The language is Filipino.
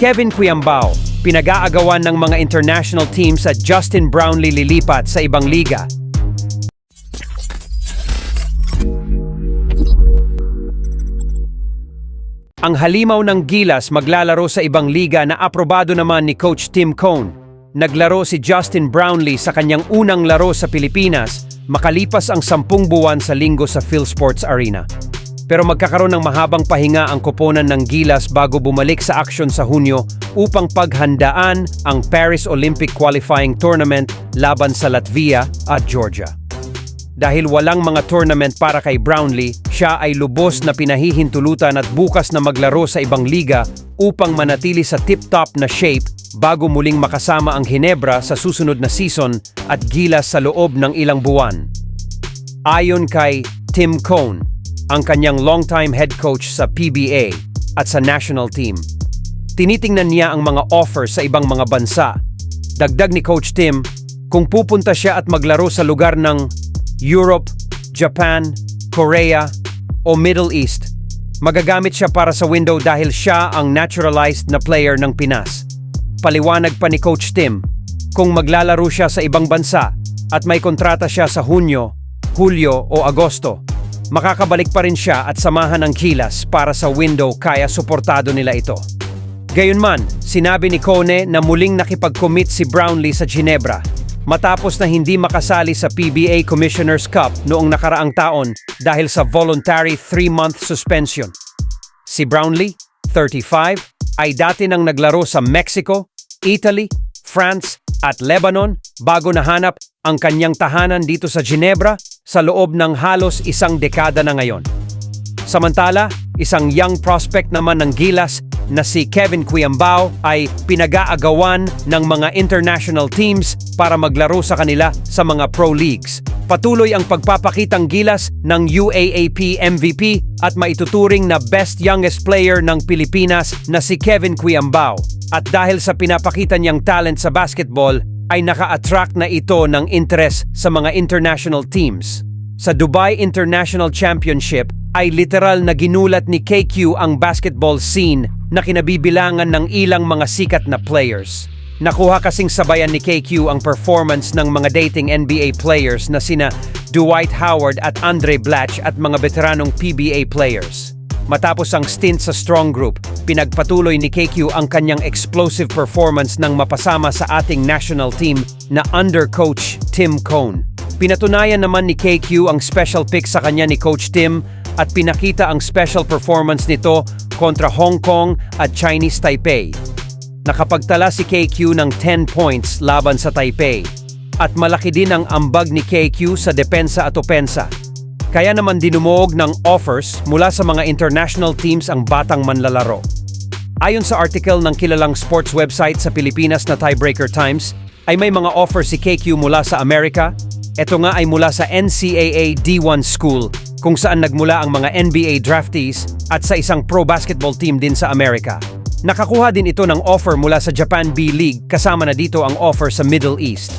Kevin Cuyambao, pinag-aagawan ng mga international teams at Justin Brownlee lilipat sa ibang liga. Ang halimaw ng Gilas maglalaro sa ibang liga na aprobado naman ni Coach Tim Cone. Naglaro si Justin Brownlee sa kanyang unang laro sa Pilipinas makalipas ang sampung buwan sa linggo sa PhilSports Arena. Pero magkakaroon ng mahabang pahinga ang koponan ng Gilas bago bumalik sa aksyon sa Hunyo upang paghandaan ang Paris Olympic Qualifying Tournament laban sa Latvia at Georgia. Dahil walang mga tournament para kay Brownlee, siya ay lubos na pinahihintulutan at bukas na maglaro sa ibang liga upang manatili sa tip-top na shape bago muling makasama ang Ginebra sa susunod na season at gilas sa loob ng ilang buwan. Ayon kay Tim Cone, ang kanyang longtime head coach sa PBA at sa national team, tinitingnan niya ang mga offer sa ibang mga bansa. Dagdag ni Coach Tim, kung pupunta siya at maglaro sa lugar ng Europe, Japan, Korea o Middle East, magagamit siya para sa window dahil siya ang naturalized na player ng Pinas. Paliwanag pa ni Coach Tim, kung maglalaro siya sa ibang bansa at may kontrata siya sa Hunyo, Hulyo o Agosto, makakabalik pa rin siya at samahan ang kilas para sa window kaya suportado nila ito. Gayunman, sinabi ni Kone na muling nakipag-commit si Brownlee sa Ginebra matapos na hindi makasali sa PBA Commissioner's Cup noong nakaraang taon dahil sa voluntary 3-month suspension. Si Brownlee, 35, ay dati nang naglaro sa Mexico, Italy, France at Lebanon bago nahanap ang kanyang tahanan dito sa Ginebra sa loob ng halos isang dekada na ngayon. Samantala, isang young prospect naman ng Gilas na si Kevin Cuyambao ay pinag-aagawan ng mga international teams para maglaro sa kanila sa mga pro leagues. Patuloy ang pagpapakitang gilas ng UAAP MVP at maituturing na best youngest player ng Pilipinas na si Kevin Cuyambao. At dahil sa pinapakita niyang talent sa basketball, ay naka-attract na ito ng interes sa mga international teams. Sa Dubai International Championship ay literal na ginulat ni KQ ang basketball scene na kinabibilangan ng ilang mga sikat na players. Nakuha kasing sabayan ni KQ ang performance ng mga dating NBA players na sina Dwight Howard at Andre Blatch at mga veteranong PBA players. Matapos ang stint sa Strong Group, pinagpatuloy ni KQ ang kanyang explosive performance nang mapasama sa ating national team na under coach Tim Cone. Pinatunayan naman ni KQ ang special pick sa kanya ni Coach Tim at pinakita ang special performance nito kontra Hong Kong at Chinese Taipei. Nakapagtala si KQ ng 10 points laban sa Taipei at malaki din ang ambag ni KQ sa depensa at opensa. Kaya naman dinumuog ng offers mula sa mga international teams ang batang manlalaro. Ayon sa article ng kilalang sports website sa Pilipinas na Tiebreaker Times, ay may mga offer si KQ mula sa Amerika, ito nga ay mula sa NCAA D1 School kung saan nagmula ang mga NBA draftees at sa isang pro basketball team din sa Amerika. Nakakuha din ito ng offer mula sa Japan B League kasama na dito ang offer sa Middle East.